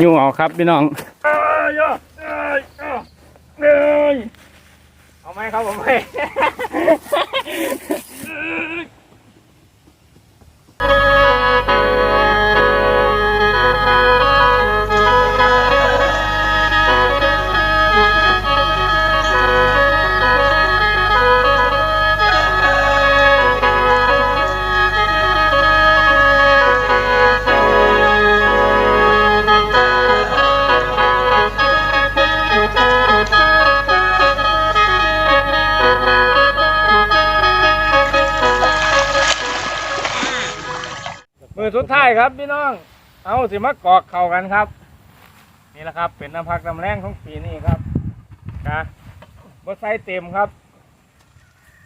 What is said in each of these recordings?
ยุ่งเอาครับพี่น้องเอ้ยเอ้ยเอ้ยเอ้ยเอาไหมครับผมไหม มือสุดท้ายครับพี่น้อง เอาสิมากอกเข่ากันครับ นี่แหละครับ เป็นน้ำพักน้ำแรงของปีนี้ครับกะบ่ใส่เต็มครับ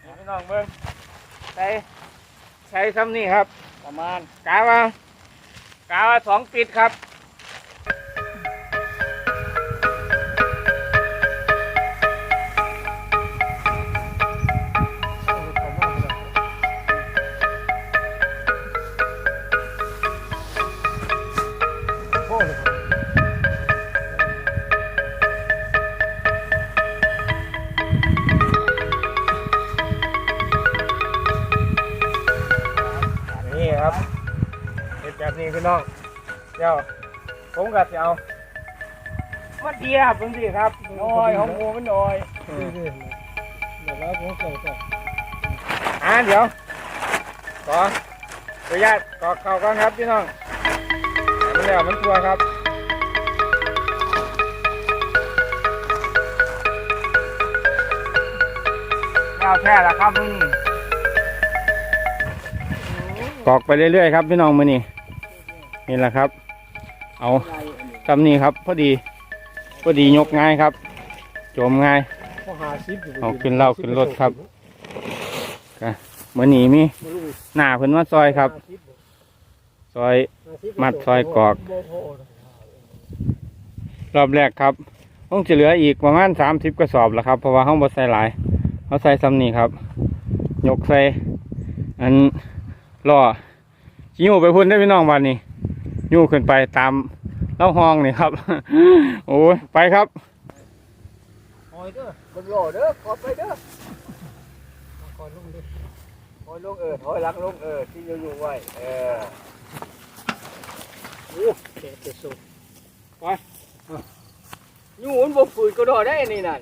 นี่พี่น้องเบิ้งใส่ใส่ซ้ำนี่ครับ ประมาณกาว่ากาว่าสองปิดครับ นี้พี่น้องเดี๋ยวผมก็จะเอามาเทียบเพิ่งสิครับน้อยของหมูมันน้อยเดี๋ยวแล้วผมใส่ต่ออ่าเดี๋ยวขออนุญาตกอกเข่าก่อนครับพี่น้องให้มันแล้วมันทัวครับแล้วแค่ละครับมึงกอกไปเรื่อยๆครับพี่น้องมือนี่ นี่แหละครับ เอาทำนี่ครับ พอดี พอดียกง่ายครับ โจมง่ายพอหาซิปเอาขึ้นเหล้าขึ้นรถครับมือนี้มีหน้าเพิ่นว่าซอยครับ ซอยมัดซอยกรอก รอบแรกครับต้องจะเหลืออีกประมาณสามสิบกระสอบละครับเพราะว่าห้องบ่ใส่หลายเขาใส่ซ้ำนี่ครับ ยกใส่อันล่อยิ้วไปพุ่นได้อพี่น้องวันนี้ ยิ้วขึ้นไปตามเล่าห้องนี่ครับ โอ้ยไปครับคอยเด้อคนรอเด้อขอไปเด้อคอยลงดิถอยลงเออถอยหลังลงเออที่อยู่ๆไว้เออโอ้แกะจะสุดอยู่มันบ่ฝืนก็ดอได้นี่นั่น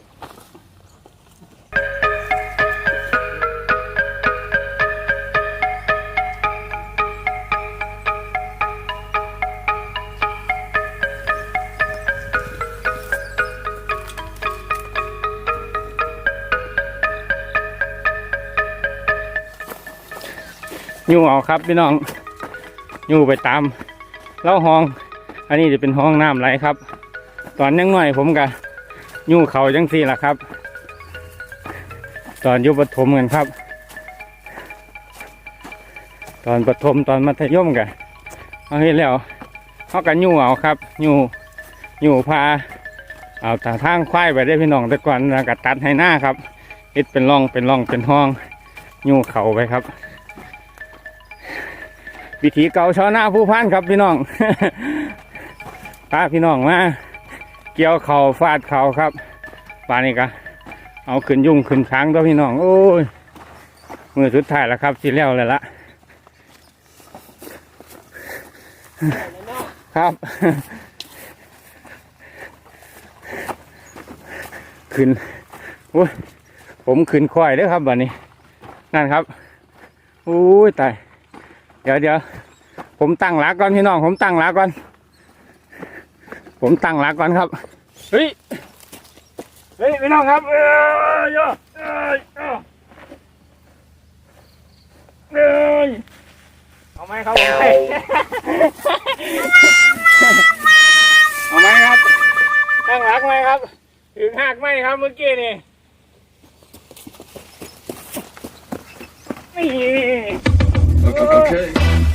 ยู่เอาครับพี่น้องยู่ไปตามเล่าห้อง อันนี้จะเป็นห้องน้ำไหลครับ ตอนยังน้อยผมกับยู่เขาจังสี่ล่ะครับ ตอนยูประถมกันครับ ตอนประถมตอนมัธยมกันเอาเห็นแล้วเขากันยู่เอาครับยู่ยู่พาเอาทางทางควายไปได้พี่น้องแต่ก่อนแล้วก็ตัดให้หน้าครับเฮ็ดเป็นร่องเป็นร่องเป็นห้องยู่เขาไปครับ วิถีเก่าชาวนาผู้พันครับพี่น้องพาพี่น้องมาเกี่ยวเข่าฟาดเข่าครับป่านี้ก็เอาขึ้นยุ่งขึ้นช้างตัวพี่น้อง โอ้ยมือสุดท้ายแล้วครับสิแล้วเลยละครับ ขึ้นโอ้ยผมขึ้นควายเด้อครับบัดนี้ นั่นครับโอ้ยตาย เดี๋ยวเดี๋ยวผมตั้งหลักก่อนพี่น้อง ผมตั้งหลักก่อน ผมตั้งหลักก่อนครับ เฮ้ย เฮ้ยพี่น้องครับเอ้ยเอ้ยเอ้เออเอาไหมครับผมเอาไหมครับ ตั้งหลักไหมครับ ถึงหักไหมครับเมื่อกี้นี่นี่ Okay. okay.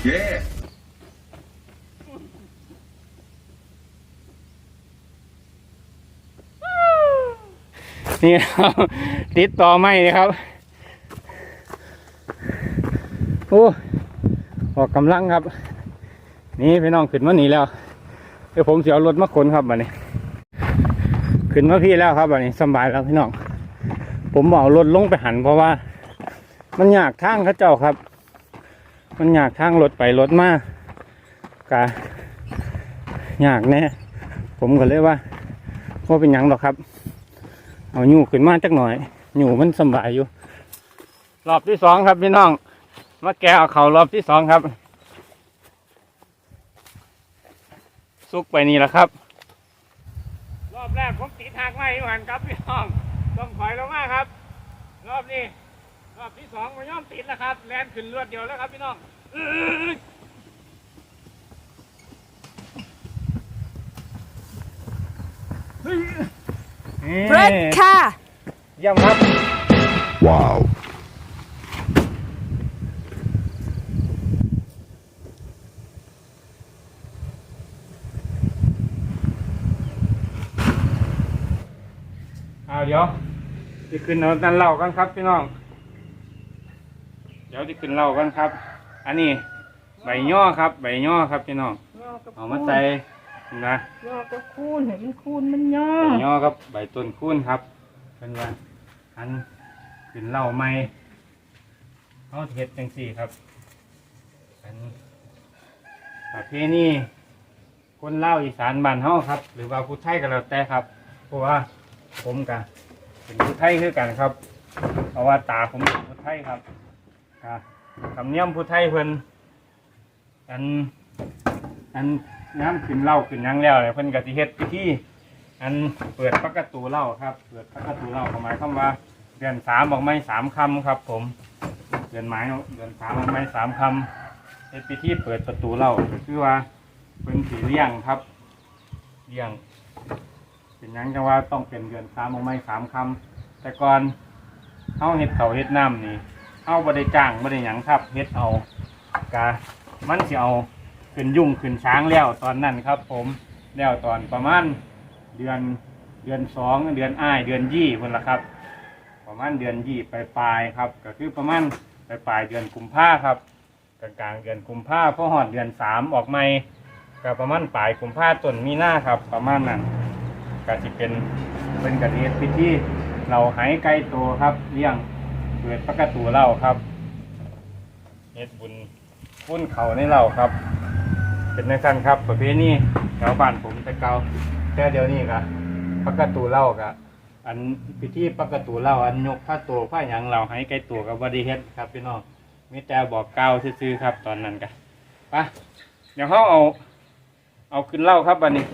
Yeah. นี่ครับ ติดต่อไม่นะครับ โอ้ออกกำลังครับ นี่พี่น้องขึ้นมาหนีแล้วเดี๋ยวผมเสียรถมาขนครับบัดนี้ ขึ้นมาพี่แล้วครับบัดนี้สบายแล้วพี่น้อง ผมเอารถลงไปหันเพราะว่า มันยากทางเขาเจ้าครับ มันยากทางรถไปรถมากกะยากแน่ผมก็เลยว่าว่าเป็นยังหรอกครับ เอาอยู่ขึ้นมาจักหน่อยอยู่มันสบายอยู่ รอบที่สองครับพี่น้องมาแกะเอาเขารอบที่สองครับ ซุกไปนี่แหละครับ รอบแรกผมตีทางไม่หวันครับพี่น้องต้องถอยลงมาครับ รอบนี้ รอบที่สองมันย่อมติดแล้วครับ แลนขึ้นรวดเดียวแล้วครับพี่น้องอื้อเบรดค่ะเยี่ยมครับ Wow. เอาเดี๋ยวจะขึ้นเอาดันเหล่ากันครับพี่น้อง เดี๋ยวจะขึ้นเหล่ากันครับ อันนี้ใบย่อครับ ใบย่อครับพี่น้องเอามาใส่นะย่อก็คูณเห็นมันคูณมันย่อใบย่อครับ ใบต้นคูนครับเป็นว่าอันขึ้นเหล่าใหม่เอาเห็ดจังสี่ครับ อันประเพณีคนเล่าวอีสานบ้านเฮาครับ หรือว่าผู้ไทยก็แล้วแต่ครับ เพราะว่าผมกันเป็นผู้ไทยคือกันครับ เพราะว่าตาผมเป็นผู้ไทยครับ อ่าคำเนียมผู้ไทยเพิ่นอัน อันน้ำขึ้นเหล่าขึ้นหยังแล้วเนี่ยเพิ่นก็สิเฮ็ดพิธีอันเปิดประตูเหล่าครับ เปิดประตูเหล่าหมายความว่าเดือนสามออกไม้สามคำครับ ผม เดือนไม้เดือนสามออกไม้สามคำเป็นพิธีเปิดประตูเหล่าก็คือว่าเป็นสีเลี้ยงครับเลี้ยง เป็นหยังจังว่าต้องเป็นเดือนสามออกไม้สามคำแต่ก่อนเฮาเฮ็ดเขาวเฮ็ดน้ำนี่ เฮาบ่ได้จ้างบ่ได้หยังครับเฮ็ดเอากะมันสิเอาขึ้นยุ่งขึ้นช้างแล้วตอนนั้นครับ ผมแล้วตอนประมาณเดือนเดือนสองเดือนอ้ายเดือนยี่คนละครับ ประมาณเดือนยี่ปลายปลายครับ ก็คือประมาณปลายปลายเดือนกุมภาครับกลางกลางเดือนกุมภาพอหอดเดือนสามออกไม่ก็ประมาณปลายกุมภาต้นมีหน้าครับ ประมาณนั้นก็จะเป็นเป็นกระเทียพิธีเราหายไก่โตครับเลี้ยง เปิดประตูเหล่าครับเฮ็ดบุญปุ้นเขาในเหล่าครับ เป็นนักสั้นครับ ประเพณีแถวบ้านผมแต่เก่าแต่เดี๋ยวนี้ก็ประตูเหล่าก็อันพิธีปกตูเล่าอันยกผ้าตัวผ้าหยังเราให้ไกลตัวกับบริเฮ็ดครับพี่น้องมีแต่บอกเก่าซื่อๆครับ ตอนนั้นกันไปเดี๋ยวเขาเอา เอาขึ้นเล่าครับบันนี้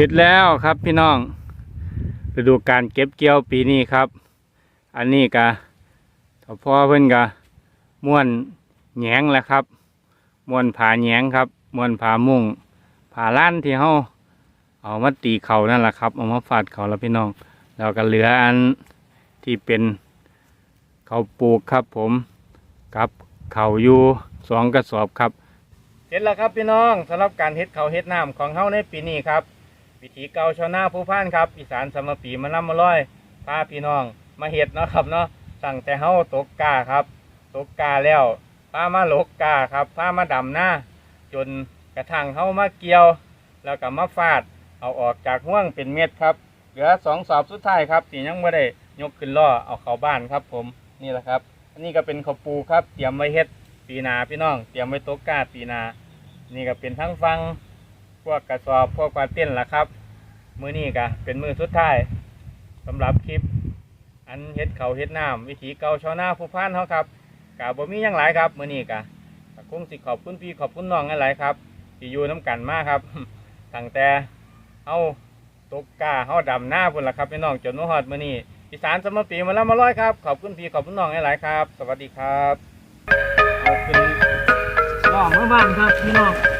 สร็จแล้วครับพี่น้องฤดูการเก็บเกี่ยวปีนี้ครับ อันนี้กะพ่อเพิ่อนกะม้วนแหงแหล้วครับม้วนผาแหงครับม้วนผามุ่งผาล้านที่เฮาเอามาตีเขานั่นแหละครับเอามาฟาดเขาแล้วพี่น้องแล้วก็เหลืออันที่เป็นเขาปลูกครับผมกับเขาอยู่สองกระสอบครับเห็นแล้วครับพี่น้องสำหรับการเฮ็ดเขาเฮ็ดน้ำของเฮาในปีนี้ครับ วิถีเก่าชาวนาผู้พันครับอีสานสมปีมานํมาร้อยพาพี่น้องมาเฮ็ดเนาะครับเนาะตั้งแต่เฮาตกกาครับ ตกกาแล้วพามาหลกกาครับพามาดำหน้าจนกระทั่งเฮามาเกี่ยว แล้วก็มาฟาด เอาออกจากห่วงเป็นเม็ดครับ เหลือสองสอบสุดท้ายครับที่ยังไม่ได้ยกขึ้นล่อเอาเข้าบ้านครับ ผมนี่แหละครับอันนี้ก็เป็นข้าวปูครับ เตรียมไว้เฮ็ดปีนาพี่น้อง เตรียมไว้ตกกาปีนา นี่ก็เป็นทั้งฟัง วกกระสอบพวกปลาเต้นล่ะครับ มือนี้ก็เป็นมือสุดท้ายสำหรับคลิป อันเฮ็ดเขาเฮ็ดน้ำวิถีเก่าชาวนาผู้พันเขาครับกะบ่มีหยังหลายครับมือนี้กะก็คงสิขอบคุณพี่ขอบคุณน้องหลายครับที่อยู่น้ำกันมากครับตั้งแต่เฮาตกกาเฮาดำหน้าพุ่นล่ะครับพี่น้องจนมาฮอดมือนี้อีสานสมปีมาแล้วมาร้อยครับขอบคุณพี่ขอบคุณน้องหลายครับ สวัสดีครับเอาขึ้นน้องเมื่อบ้านครับพี่น้อง